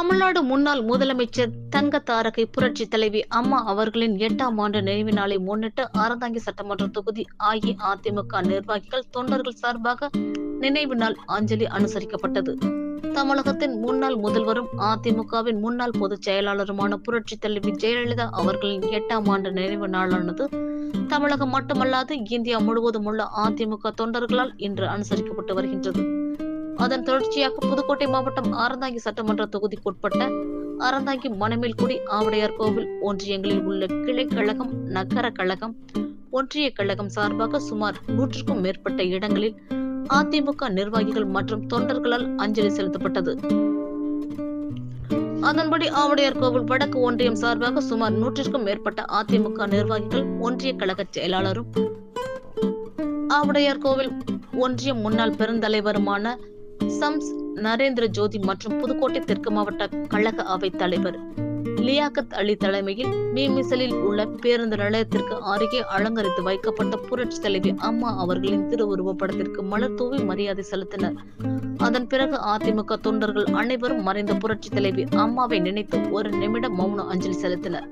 தமிழ்நாடு முன்னாள் முதலமைச்சர் தங்க தாரகை புரட்சி தலைவி அம்மா அவர்களின் எட்டாம் ஆண்டு நினைவு நாளை முன்னிட்டு அறந்தாங்கி சட்டமன்ற தொகுதி அஇஅதிமுக நிர்வாகிகள் தொண்டர்கள் சார்பாக நினைவு நாள் அஞ்சலி அனுசரிக்கப்பட்டது. தமிழகத்தின் முன்னாள் முதல்வரும் அதிமுகவின் முன்னாள் பொதுச் செயலாளருமான புரட்சி தலைவி ஜெயலலிதா அவர்களின் எட்டாம் ஆண்டு நினைவு நாளானது தமிழகம் மட்டுமல்லாது இந்தியா முழுவதும் உள்ள அதிமுக தொண்டர்களால் இன்று அனுசரிக்கப்பட்டு வருகின்றது. அதன் தொடர்ச்சியாக புதுக்கோட்டை மாவட்டம் ஆரந்தாங்கி சட்டமன்ற தொகுதிக்குட்பட்ட அறந்தாங்கி மணமேல்குடி ஆவடையார் கோவில் ஒன்றியங்களில் உள்ள கிளை கழகம் நகர கழகம் ஒன்றிய கழகம் சார்பாக சுமார் நூற்றுக்கும் மேற்பட்ட இடங்களில் அதிமுக நிர்வாகிகள் மற்றும் தொண்டர்களால் அஞ்சலி செலுத்தப்பட்டது. அதன்படி ஆவடையார் கோவில் வடக்கு ஒன்றியம் சார்பாக சுமார் நூற்றிற்கும் மேற்பட்ட அதிமுக நிர்வாகிகள் ஒன்றிய கழக செயலாளரும் ஆவடையார் கோவில் ஒன்றிய முன்னாள் பெருந்தலைவருமான சம்ஸ் நரேந்திர ஜோதி மற்றும் புதுக்கோட்டை தெற்கு மாவட்ட கழக அவை தலைவர் லியாக்கத் அலி தலைமையில் மீமிசலில் உள்ள பேருந்து நிலையத்திற்கு அருகே அலங்கரித்து வைக்கப்பட்ட புரட்சி தலைவி அம்மா அவர்களின் திருவுருவ படத்திற்கு மலர் தூவி மரியாதை செலுத்தினர். அதன் பிறகு அதிமுக தொண்டர்கள் அனைவரும் மறைந்த புரட்சி தலைவி அம்மாவை நினைத்து ஒரு நிமிடம் மௌன அஞ்சலி செலுத்தினர்.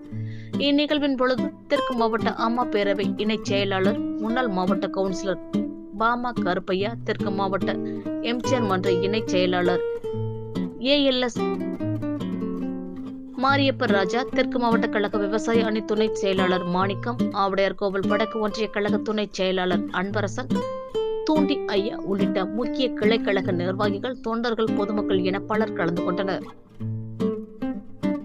இந்நிகழ்வின் பொழுது தெற்கு மாவட்ட அம்மா பேரவை இணைச் செயலாளர் முன்னாள் மாவட்ட கவுன்சிலர் பாமா கருப்பையா தெற்கு மாவட்ட எம்ஜிஆர் மன்ற இணைச் செயலாளர் ஏஎல்எஸ் மாரியப்பர் ராஜா தெற்கு மாவட்ட கழக விவசாய அணி துணை செயலாளர் மாணிக்கம் ஆவடையார் கோவில் வடக்கு ஒன்றிய கழக துணை செயலாளர் அன்பரசன் தூண்டி ஐயா உள்ளிட்ட முக்கிய கிளை கழக நிர்வாகிகள் தொண்டர்கள் பொதுமக்கள் என பலர் கலந்து கொண்டனர்.